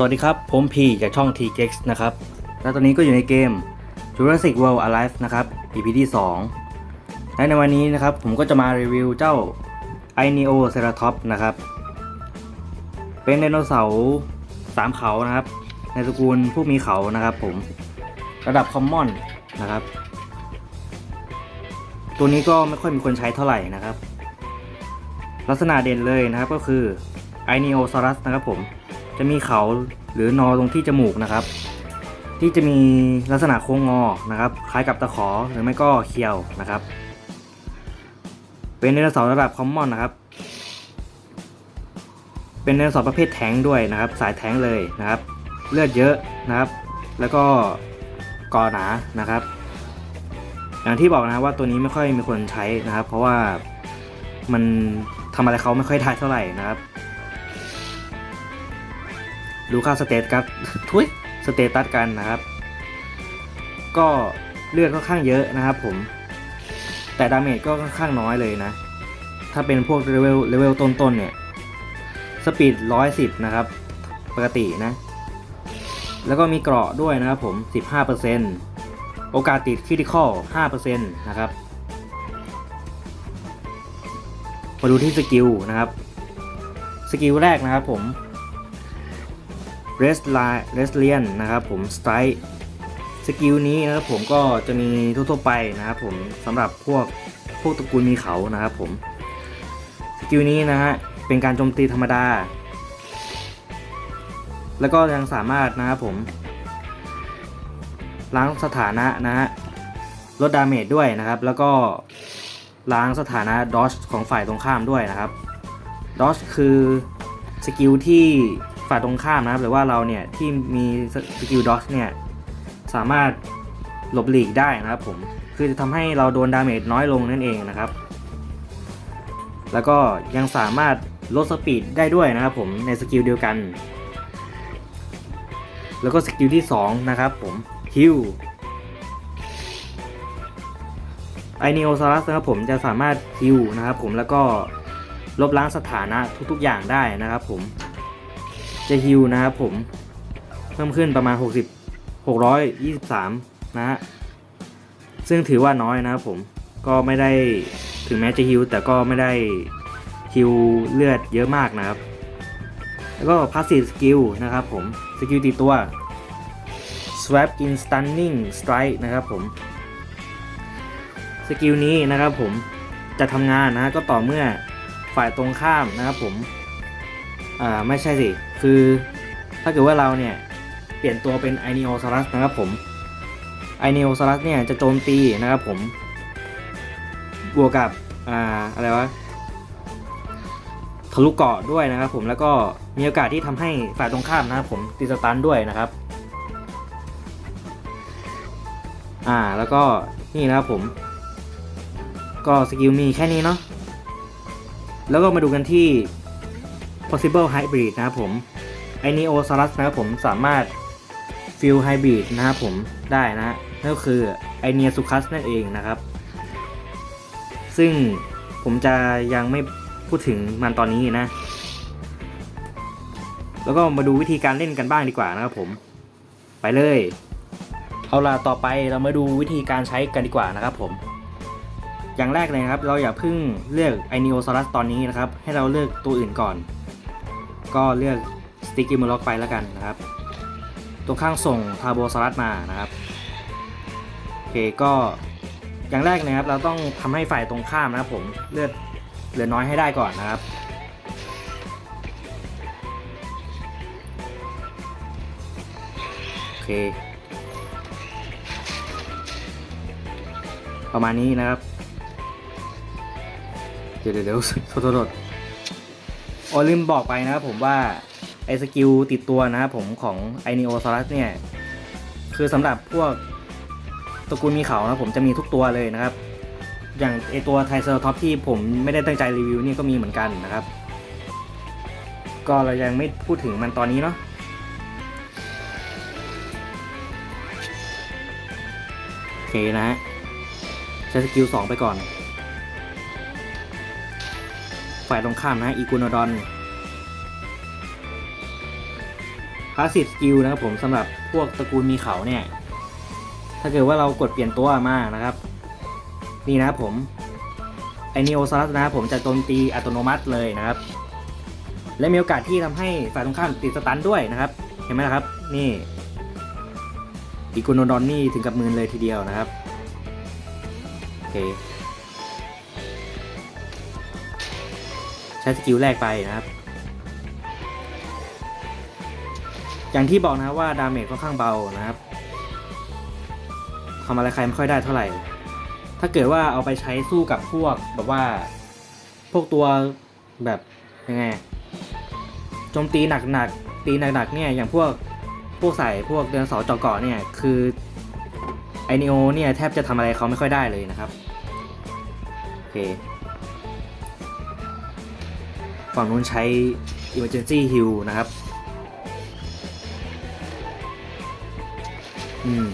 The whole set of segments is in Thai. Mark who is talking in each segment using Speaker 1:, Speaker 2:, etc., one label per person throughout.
Speaker 1: สวัสดีครับ ผมพีจากช่อง TGX นะครับ และตอนนี้ก็อยู่ในเกม Jurassic World Alive นะครับ EP ที่ 2 และในวันนี้นะครับ ผมก็จะมารีวิวเจ้า i n e o c e r a t o p s นะครับ เป็นไดโนเสาร์สามเขานะครับ ในตระกูลผู้มีเขานะครับผม ระดับคอมมอนนะครับ ตัวนี้ก็ไม่ค่อยมีคนใช้เท่าไหร่นะครับ ลักษณะเด่นเลยนะครับก็คือ i n e o s a u r u s นะครับผม จะมีเขาหรือนอตรงที่จมูกนะครับ ที่จะมีลักษณะโค้งงอนะครับ คล้ายกับตะขอหรือไม่ก็เคียวนะครับ เป็นไดโนเสาร์ระดับคอมมอนนะครับ เป็นไดโนเสาร์ประเภทแท้งด้วยนะครับ สายแท้งเลยนะครับ เลือดเยอะนะครับ แล้วก็กอหนานะครับ อย่างที่บอกนะว่าตัวนี้ไม่ค่อยมีคนใช้นะครับ เพราะว่ามันทำอะไรเขาไม่ค่อยได้เท่าไหร่นะครับ ดูค่าสเตตครับทุยสเตตัสกันนะครับ ก็เลือดค่อนข้างเยอะนะครับผม แต่ดาเมจก็ค่อนข้างน้อยเลยนะ ถ้าเป็นพวกเลเวลเลเวลต้นๆเนี่ย สปีด 110 นะครับ ปกตินะ แล้วก็มีเกราะด้วยนะครับผม 15%โอกาสติดคริติคอล5%นะครับมาดูที่สกิลนะครับ สกิลแรกนะครับผม r e s l i r e s l i a n นะครับผม Strike สกิลนี้นะครับผมก็จะมีทั่วๆไปนะครับผมสำหรับพวกพวกตระกูลมีเขานะครับผมสกิลนี้นะฮะเป็นการโจมตีธรรมดา แล้วก็ยังสามารถนะครับผมล้างสถานะนะฮะลดดาเมจด้วยนะครับ แล้วก็ล้างสถานะดอชของฝ่ายตรงข้ามด้วยนะครับดอชคือสกิลที่ ฝ่ายตรงข้ามนะครับหรือว่าเราเนี่ยที่มีสกิลด็อชเนี่ยสามารถหลบหลีกได้นะครับผมคือจะทำให้เราโดนดาเมจน้อยลงนั่นเองนะครับ แล้วก็ยังสามารถลดสปีดได้ด้วยนะครับผมในสกิลเดียวกัน แล้วก็สกิลที่ 2 นะครับผมฮิลไอเนโอซารัสนะครับผมจะสามารถฮิลนะครับผมแล้วก็ลบล้างสถานะทุกๆอย่างได้นะครับผม จะฮิวนะครับผม เพิ่มขึ้นประมาณ 60 623 นะฮะ ซึ่งถือว่าน้อยนะครับผม ก็ไม่ได้ถึงแม้จะฮิวแต่ก็ไม่ได้ฮิวเลือดเยอะมากนะครับ แล้วก็ passive skill นะครับผม สกิลตีตัว swap in stunning strike นะครับผม สกิลนี้นะครับผมจะทำงานนะก็ต่อเมื่อฝ่ายตรงข้ามนะครับผม อ่าไม่ใช่สิ คือถ้าเกิดว่าเราเนี่ย เปลี่ยนตัวเป็นไอเนโอซารัสนะครับผมไอเนโอซารัสเนี่ยจะโจมตีนะครับผม บวกกับอ่าอะไรวะทะลุเกาะด้วยนะครับผมแล้วก็มีโอกาสที่ทำให้ฝ่ายตรงข้ามนะครับผมติดสตันด้วยนะครับอ่าแล้วก็นี่นะครับผม ก็สกิลมีแค่นี้เนาะแล้วก็มาดูกันที่ possible hybrid นะครับผมไอ n น o s a u r u s นะครับผมสามารถ fill hybrid นะครับผมได้นะนั่นก็คือไอเนียสุคัสนั่นเองนะครับ ซึ่งผมจะยังไม่พูดถึงมันตอนนี้นะ แล้วก็มาดูวิธีการเล่นกันบ้างดีกว่านะครับผม ไปเลย เอาล่ะต่อไปเรามาดูวิธีการใช้กันดีกว่านะครับผม อย่างแรกเลยนะครับ เราอย่าเพิ่งเลือกไอ n น o s a u r u s ตอนนี้นะครับ ให้เราเลือกตัวอื่นก่อน ก็เลือก Sticky m u r o c ไปแล้วกันนะครับ ตรงข้างส่ง t a b o s a u r u s มานะครับโอเคก็อย่างแรกนะครับเราต้องทำให้ฝ่ายตรงข้ามนะครับผมเลือดเหลือน้อยให้ได้ก่อนนะครับโอเคประมาณนี้นะครับ เดี๋ยวเดี๋ยวเดี๋ยวโทษโทษ โทษโอลืมบอกไปนะครับผมว่าไอสกิลติดตัวนะครับผมของไอ n น o ซ a u r u s เนี่ย คือสำหรับพวกตระกูลมีเขานะผมจะมีทุกตัวเลยนะครับ อย่างไอตัวไทเซอร์ท็อปที่ผมไม่ได้ตั้งใจรีวิวนี่ก็มีเหมือนกันนะครับ ก็เรายังไม่พูดถึงมันตอนนี้เนาะโอเคนะฮะใช้สกิล2ไปก่อน ฝ่ายตรงข้ามนะอีกูโนดอนพาสซีฟสกิลนะครับผมสำหรับพวกตระกูลมีเขาเนี่ย ถ้าเกิดว่าเรากดเปลี่ยนตัวมานะครับ นี่นะครับผมไอนิโอซารัสนะครับผมจะโจมตีอัตโนมัติเลยนะครับ และมีโอกาสที่ทำให้ฝ่ายตรงข้ามติดสตันด้วยนะครับ เห็นไหมครับ นี่อีโกโนดอนนี่ถึงกับมืนเลยทีเดียวนะครับโอเค ช้สกิลแรกไปนะครับ อย่างที่บอกนะว่าดาเมจค่อนข้างเบานะครับทำอะไรใครไม่ค่อยได้เท่าไหร่ ถ้าเกิดว่าเอาไปใช้สู้กับพวกแบบว่า พวกตัวแบบยังไงโจมตีหนักๆตีหนักๆเนี่ยอย่างพวกพวกใส่พวกเดินสาเจาะเกาะเนี่ยคือไอเนโอเนี่ยแทบจะทำอะไรเขาไม่ค่อยได้เลยนะครับโอเค ฝั่งนู้นใช้ emergency heal นะครับ อืม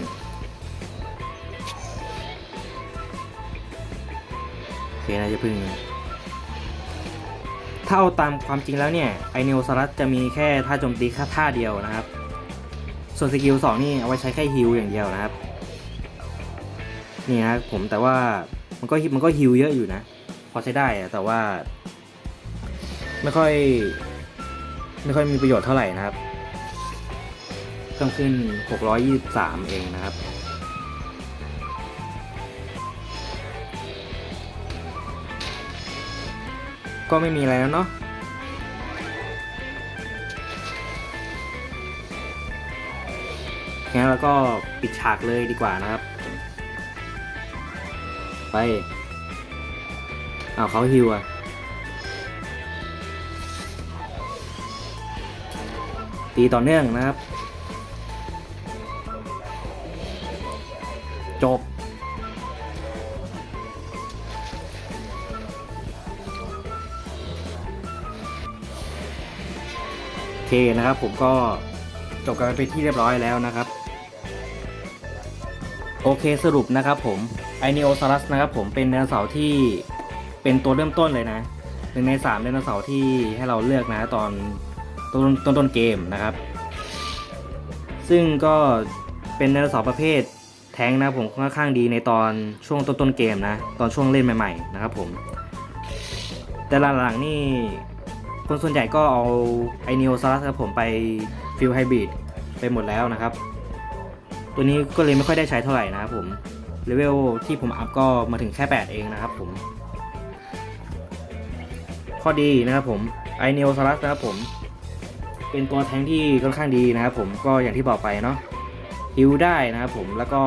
Speaker 1: โอเคนะจะพึ่ง ถ้าเอาตามความจริงแล้วเนี่ย ไอเนลซารัสจะมีแค่ท่าโจมตีแค่ท่าเดียวนะครับ ส่วนสกิลสองนี่เอาไว้ใช้แค่ฮิลอย่างเดียวนะครับ นี่นะผมแต่ว่ามันก็มันก็ฮิลเยอะอยู่นะ พอใช้ได้แต่ว่า ไม่ค่อย ไม่ค่อยมีประโยชน์เท่าไหร่นะครับเพิ่มขึ้น 623 เองนะครับ ก็ไม่มีอะไรแล้วเนาะงั้นเราก็ปิดฉากเลยดีกว่านะครับ ไป เอาเขาฮิวอะ ตีต่อเนื่องนะครับ จบ โอเคนะครับผมก็จบกันไปที่เรียบร้อยแล้วนะครับโอเคสรุปนะครับผมไอ n น o อ a u r u s นะครับผมเป็นไดโนเสาร์ที่เป็นตัวเริ่มต้นเลยนะหนึ่งในสามไดโนเสาร์ที่ให้เราเลือกนะตอน ต้นต้นต้นเกมนะครับ ซึ่งก็เป็นไดโนเสาร์ประเภทแทงนะผมค่อนข้างดีในตอนช่วงต้นต้นเกมนะตอนช่วงเล่นใหม่ๆนะครับผม แต่หลังๆนี่คนส่วนใหญ่ก็เอาไอเนโอซารัสครับผมไปฟิลไฮบริดไปหมดแล้วนะครับ ตัวนี้ก็เลยไม่ค่อยได้ใช้เท่าไหร่นะครับผมเลเวลที่ผมอัพก็มาถึงแค่ 8 เองนะครับผม ข้อดีนะครับผมไอเนโอซารัสนะครับผม เป็นตัวแทงที่ค่อนข้างดีนะครับผมก็อย่างที่บอกไปเนาะฮิวได้นะครับผมแล้วก็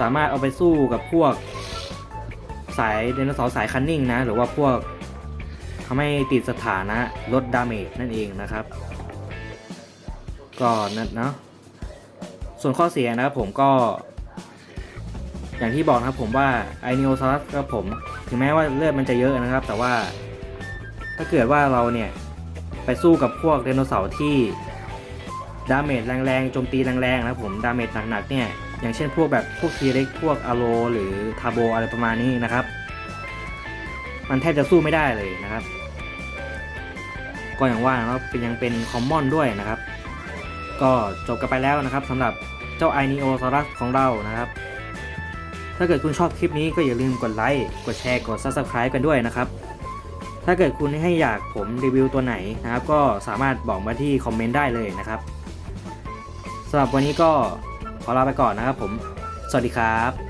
Speaker 1: สามารถเอาไปสู้กับพวกสายไดโนเสาร์สายคันนิ่งนะ หรือว่าพวกทำให้ติดสถานะลดดาเมจนั่นเองนะครับ ก็นั่นเนาะส่วนข้อเสียนะครับผมก็ อย่างที่บอกนะครับผมว่าไอ n น o อ a u r u s ครับผม ถึงแม้ว่าเลือดมันจะเยอะนะครับ แต่ว่าถ้าเกิดว่าเราเนี่ย ไปสู้กับพวกไดโนเสาร์ที่ดาเมจแรงๆโจมตีแรงๆนะผมดาเมจหนักๆเนี่ยอย่างเช่นพวกแบบพวกทีเล็กพวกอโล หรือทาโบอะไรประมาณนี้นะครับ มันแทบจะสู้ไม่ได้เลยนะครับ ก็อย่างว่านะครับเป็นยังเป็นคอมมอนด้วยนะครับ ก็จบกันไปแล้วนะครับสำหรับเจ้าไอ n น o อ a u r u s ของเรานะครับ ถ้าเกิดคุณชอบคลิปนี้ก็อย่าลืมกดไลค์กดแชร์กด Subscribe กันด้วยนะครับ ถ้าเกิดคุณให้อยากผมรีวิวตัวไหนนะครับ ก็สามารถบอกมาที่คอมเมนต์ได้เลยนะครับสำหรับวันนี้ก็ขอลาไปก่อนนะครับผม สวัสดีครับ